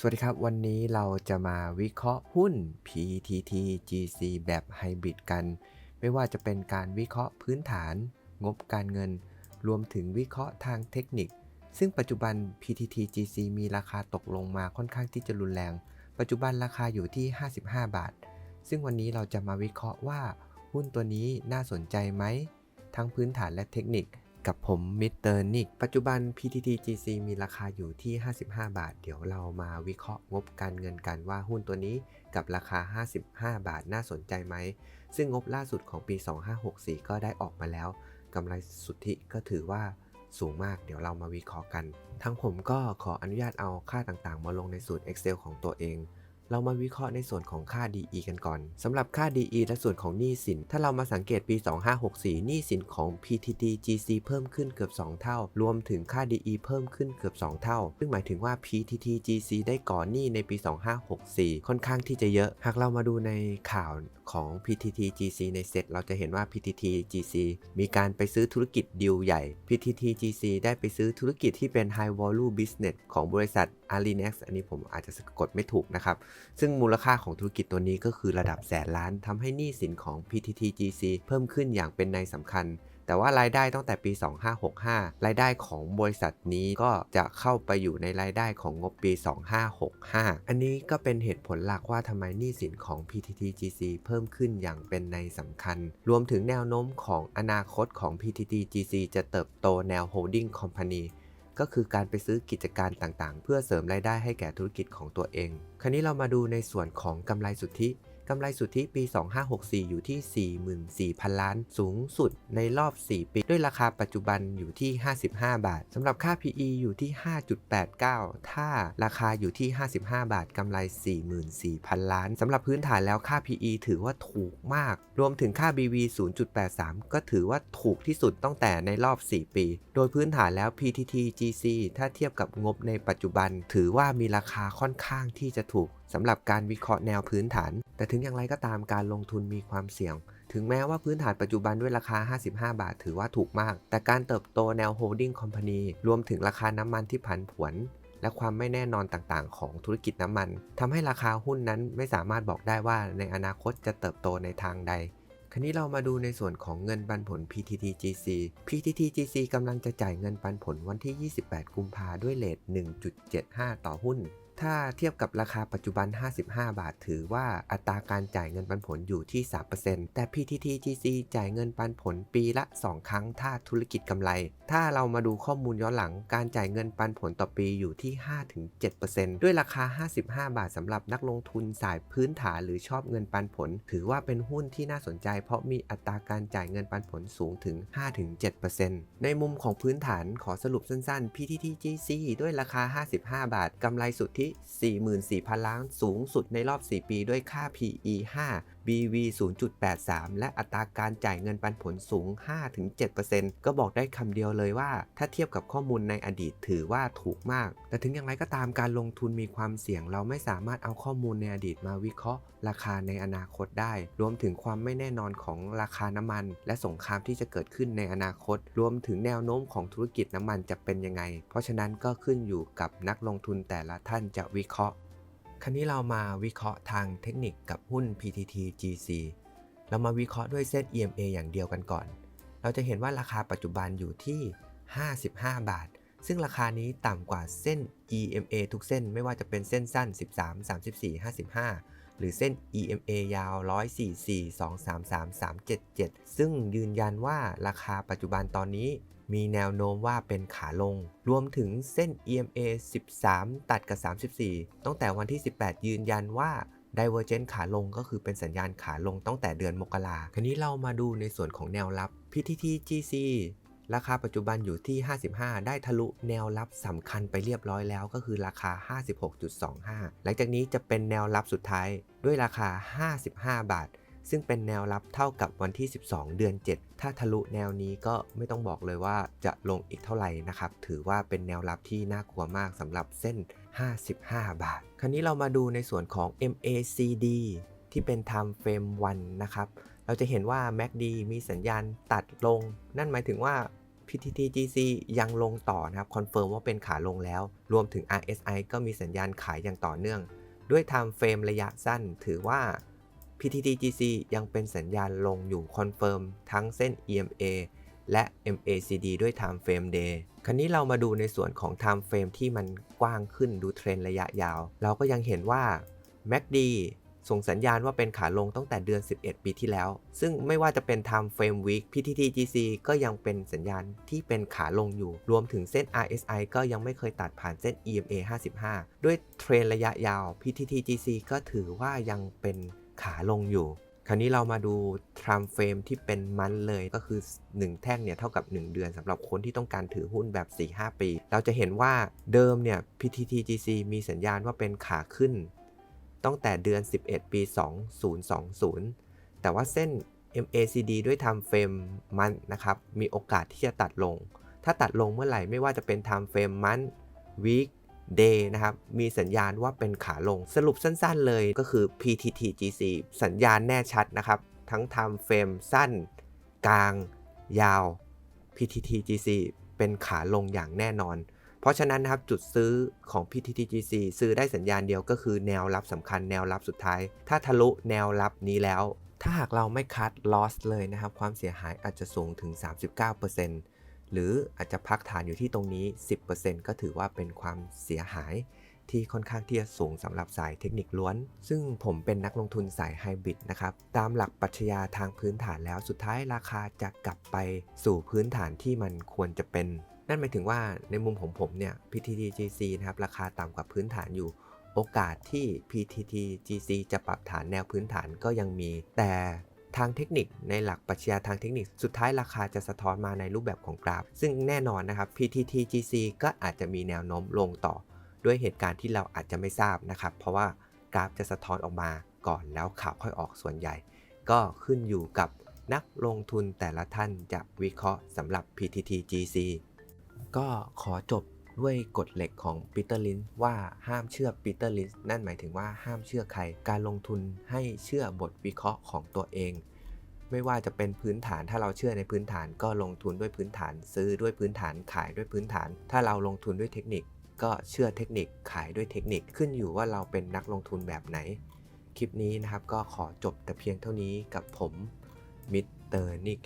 สวัสดีครับ วันนี้เราจะมาวิเคราะห์หุ้น PTT GC แบบไฮบริดกัน ไม่ว่าจะเป็นการวิเคราะห์พื้นฐาน งบการเงิน รวมถึงวิเคราะห์ทางเทคนิค ซึ่งปัจจุบัน PTT GC มีราคาตกลงมาค่อนข้างที่จะรุนแรง ปัจจุบันราคาอยู่ที่ 55 บาท ซึ่งวันนี้เราจะมาวิเคราะห์ว่า หุ้นตัวนี้น่าสนใจไหม ทั้งพื้นฐานและเทคนิค กับผมมิสเตอร์นิก ปัจจุบัน PTT GC มีราคาอยู่ที่ 55 บาท เดี๋ยวเรามาวิเคราะห์งบการเงินกันว่าหุ้นตัวนี้กับราคา 55 บาทน่าสนใจไหม ซึ่งงบล่าสุดของปี 2564 ก็ได้ออกมาแล้วกำไรสุทธิก็ถือว่าสูงมากเดี๋ยวเรามาวิเคราะห์กัน ทั้งผมก็ขออนุญาตเอาค่าต่างๆ มาลงในสูตร Excel ของตัวเอง เรามาวิเคราะห์ในส่วนของค่า DE กันก่อน สำหรับค่า DE และส่วนของหนี้สิน ถ้าเรามาสังเกตปี 2564 หนี้สินของ PTT GC เพิ่มขึ้นเกือบ 2 เท่า รวมถึงค่า DE เพิ่มขึ้นเกือบ 2 เท่า ซึ่งหมายถึงว่า PTT GC ได้ก่อหนี้ในปี 2564 ค่อนข้างที่จะเยอะ หากเรามาดูในข่าวของ PTT GC ในเซตเราจะเห็นว่า PTT GC มีการไปซื้อธุรกิจดีลใหญ่ PTT GC ได้ไปซื้อธุรกิจที่เป็น High Volume Business ของบริษัท a r i n e x อันนี้ผมอาจจะสะกดไม่ถูกนะครับ ซึ่งมูลค่าของธุรกิจตัวนี้ก็คือระดับแสนล้านทำให้หนี้สินของ PTT GC เพิ่มขึ้นอย่างเป็นในสำคัญ แต่ว่ารายได้ตั้งแต่ปี 2565 รายได้ของบริษัทนี้ก็จะเข้าไปอยู่ในรายได้ของงบปี 2565 อันนี้ก็เป็นเหตุผลหลักว่าทำไมหนี้สินของ PTT GC เพิ่มขึ้นอย่างเป็นในสำคัญ รวมถึงแนวโน้มของอนาคตของ PTT GC จะเติบโตแนว holding company ก็คือการไปซื้อกิจการต่างๆ เพื่อเสริมรายได้ให้แก่ธุรกิจของตัวเอง คราวนี้เรามาดูในส่วนของกำไรสุทธิ กำไรสุทธิปี 2564 อยู่ที่ 44,000 ล้าน สูงสุดในรอบ 4 ปี ด้วยราคาปัจจุบันอยู่ที่ 55 บาทสำหรับค่า PE อยู่ที่ 5.89 ถ้าราคาอยู่ที่ 55 บาทกำไร 44,000 ล้านสำหรับพื้นฐานแล้วค่า PE ถือว่าถูกมาก รวมถึงค่า BV 0.83 ก็ถือว่าถูกที่สุดตั้งแต่ในรอบ 4 ปี โดยพื้นฐานแล้ว PTT GC ถ้าเทียบกับงบในปัจจุบัน ถือว่ามีราคาค่อนข้างที่จะถูกสำหรับการวิเคราะห์แนวพื้นฐาน แต่ถึงอย่างไรก็ตามการลงทุนมีความเสี่ยง ถึงแม้ว่าพื้นฐานปัจจุบันด้วยราคา 55 บาท ถือว่าถูกมาก แต่การเติบโตแนว holding company รวมถึงราคาน้ำมันที่ผันผวน และความไม่แน่นอนต่างๆ ของธุรกิจน้ำมัน ทำให้ราคาหุ้นนั้นไม่สามารถบอกได้ว่าในอนาคตจะเติบโตในทางใดคราวนี้เรามาดูในส่วนของเงินปันผล PTTGC PTTGC กำลังจะจ่ายเงินปันผลวันที่ 28 กุมภาด้วยเลท1.75 ต่อหุ้น ถ้าเทียบกับราคาปัจจุบัน 55 บาท ถือว่าอัตราการจ่ายเงินปันผลอยู่ที่ 3%แต่ PTTGC จ่ายเงินปันผลปีละ 2 ครั้ง ถ้าธุรกิจกำไร ถ้าเรามาดูข้อมูลย้อนหลัง การจ่ายเงินปันผลต่อปีอยู่ที่ 5-7%ด้วยราคา 55 บาทสำหรับนักลงทุนสายพื้นฐานหรือชอบเงินปันผล ถือว่าเป็นหุ้นที่น่าสนใจ เพราะมีอัตราการจ่ายเงินปันผลสูงถึง 5-7%ในมุมของพื้นฐานขอสรุปสั้นๆ PTTGC ด้วยราคา 55 บาทกำไรสุทธิ44,000 ล้านสูงสุดในรอบ 4 ปีด้วยค่า PE 5 BV 0.83 และอัตราการจ่ายเงินปันผลสูง 5-7%ก็บอกได้คำเดียวเลยว่า ถ้าเทียบกับข้อมูลในอดีตถือว่าถูกมาก แต่ถึงอย่างไรก็ตามการลงทุนมีความเสี่ยง เราไม่สามารถเอาข้อมูลในอดีตมาวิเคราะห์ ราคาในอนาคตได้ รวมถึงความไม่แน่นอนของราคาน้ำมัน และสงครามที่จะเกิดขึ้นในอนาคต รวมถึงแนวโน้มของธุรกิจน้ำมันจะเป็นยังไง เพราะฉะนั้นก็ขึ้นอยู่กับนักลงทุนแต่ละท่านจะวิเคราะห์ คราวนี้เรามาวิเคราะห์ทางเทคนิคกับหุ้น PTT GC เรามาวิเคราะห์ด้วยเส้น EMA อย่างเดียวกันก่อน เราจะเห็นว่าราคาปัจจุบันอยู่ที่ 55 บาท ซึ่งราคานี้ต่ำกว่าเส้น EMA ทุกเส้นไม่ว่าจะเป็นเส้นสั้น 13 34 55 หรือเส้น EMA ยาว 144 233 377 ซึ่งยืนยันว่าราคาปัจจุบันตอนนี้มีแนวโน้มว่าเป็นขาลง รวมถึงเส้น EMA 13 ตัดกับ 34 ตั้งแต่วันที่ 18 ยืนยันว่า Divergent ขาลงก็คือเป็นสัญญาณขาลงตั้งแต่เดือนมกราคราวนี้เรามาดูในส่วนของแนวรับ PTT GC ราคาปัจจุบันอยู่ที่ 55 ได้ทะลุแนวรับสำคัญไปเรียบร้อยแล้วก็คือราคา 56.25 หลังจากนี้จะเป็นแนวรับสุดท้ายด้วยราคา 55 บาท ซึ่งเป็นแนวรับเท่ากับวันที่ 12 เดือน 7 ถ้าทะลุแนวนี้ก็ไม่ต้องบอกเลยว่าจะลงอีกเท่าไหร่นะครับ ถือว่าเป็นแนวรับที่น่ากลัวมากสำหรับเส้น 55 บาท คราวนี้เรามาดูในส่วนของ MACD ที่เป็น Time Frame วันนะครับ เราจะเห็นว่า MACD มีสัญญาณตัดลง นั่นหมายถึงว่า PTTGC ยังลงต่อนะครับคอนเฟิร์มว่าเป็นขาลงแล้ว รวมถึง RSI ก็มีสัญญาณขายอย่างต่อเนื่อง ด้วย Time Frame ระยะสั้นถือว่า PTTGC ยังเป็นสัญญาณลงอยู่คอนเฟิร์มทั้งเส้น EMA และ MACD ด้วย Time Frame Day คราวนี้เรามาดูในส่วนของ Time Frame ที่มันกว้างขึ้นดูเทรนระยะยาว เราก็ยังเห็นว่า MACD ส่งสัญญาณว่าเป็นขาลงตั้งแต่เดือน 11 ปีที่แล้ว ซึ่งไม่ว่าจะเป็น Time Frame Week PTTGC ก็ยังเป็นสัญญาณที่เป็นขาลงอยู่ รวมถึงเส้น RSI ก็ยังไม่เคยตัดผ่านเส้น EMA 55 ด้วยเทรนระยะยาว PTTGC ก็ถือว่ายังเป็นขาลงอยู่คราวนี้เรามาดู time frame ที่เป็นมันเลยก็คือ 1 แท่งเนี่ยเท่ากับ 1 เดือนสำหรับคนที่ต้องการถือหุ้นแบบ 4-5 ปี เราจะเห็นว่าเดิมเนี่ย PTTGC มีสัญญาณว่าเป็นขาขึ้น ตั้งแต่เดือน 11 ปี 2020 แต่ว่าเส้น MACD ด้วย time frame มันนะครับ มีโอกาสที่จะตัดลง ถ้าตัดลงเมื่อไหร่ไม่ว่าจะเป็น time frame มัน week day นะครับ มีสัญญาณว่าเป็นขาลง สรุปสั้นๆเลยก็คือ PTTGC สัญญาณแน่ชัดนะครับ ทั้ง time frame สั้น กลาง ยาว PTTGC เป็นขาลงอย่างแน่นอน เพราะฉะนั้นนะครับจุดซื้อของ PTTGC ซื้อได้สัญญาณเดียวก็คือแนวรับสำคัญแนวรับสุดท้าย ถ้าทะลุแนวรับนี้แล้ว ถ้าหากเราไม่คัด loss เลยนะครับ ความเสียหายอาจจะสูงถึง 39%หรืออาจจะพักฐานอยู่ที่ตรงนี้ 10%ก็ถือว่าเป็นความเสียหายที่ค่อนข้างที่จะสูงสำหรับสายเทคนิคล้วน ซึ่งผมเป็นนักลงทุนสายไฮบริดนะครับ ตามหลักปรัชญาทางพื้นฐานแล้วสุดท้ายราคาจะกลับไปสู่พื้นฐานที่มันควรจะเป็น นั่นหมายถึงว่าในมุมของผมเนี่ย PTTGC นะครับ ราคาต่ำกว่าพื้นฐานอยู่ โอกาสที่ PTTGC จะปรับฐานแนวพื้นฐานก็ยังมี แต่ทางเทคนิคในหลักปรัชญาทางเทคนิค สุดท้ายราคาจะสะท้อนมาในรูปแบบของกราฟ ซึ่งแน่นอนนะครับ PTTGC ก็อาจจะมีแนวโน้มลงต่อ ด้วยเหตุการณ์ที่เราอาจจะไม่ทราบนะครับ เพราะว่ากราฟจะสะท้อนออกมาก่อนแล้วข่าวค่อยออกส่วนใหญ่ ก็ขึ้นอยู่กับนักลงทุนแต่ละท่านจะวิเคราะห์สำหรับ PTTGC ก็ขอจบด้วยกฎเหล็กของปีเตอร์ลินว่าห้ามเชื่อปีเตอร์ลินนั่นหมายถึงว่าห้ามเชื่อใคร การลงทุนให้เชื่อบทวิเคราะห์ของตัวเอง ไม่ว่าจะเป็นพื้นฐานถ้าเราเชื่อในพื้นฐานก็ลงทุนด้วยพื้นฐาน ซื้อด้วยพื้นฐานขายด้วยพื้นฐาน ถ้าเราลงทุนด้วยเทคนิค ก็เชื่อเทคนิคขายด้วยเทคนิคขึ้นอยู่ว่าเราเป็นนักลงทุนแบบไหน คลิปนี้นะครับก็ขอจบแต่เพียงเท่านี้กับผมมิสเตอร์นิก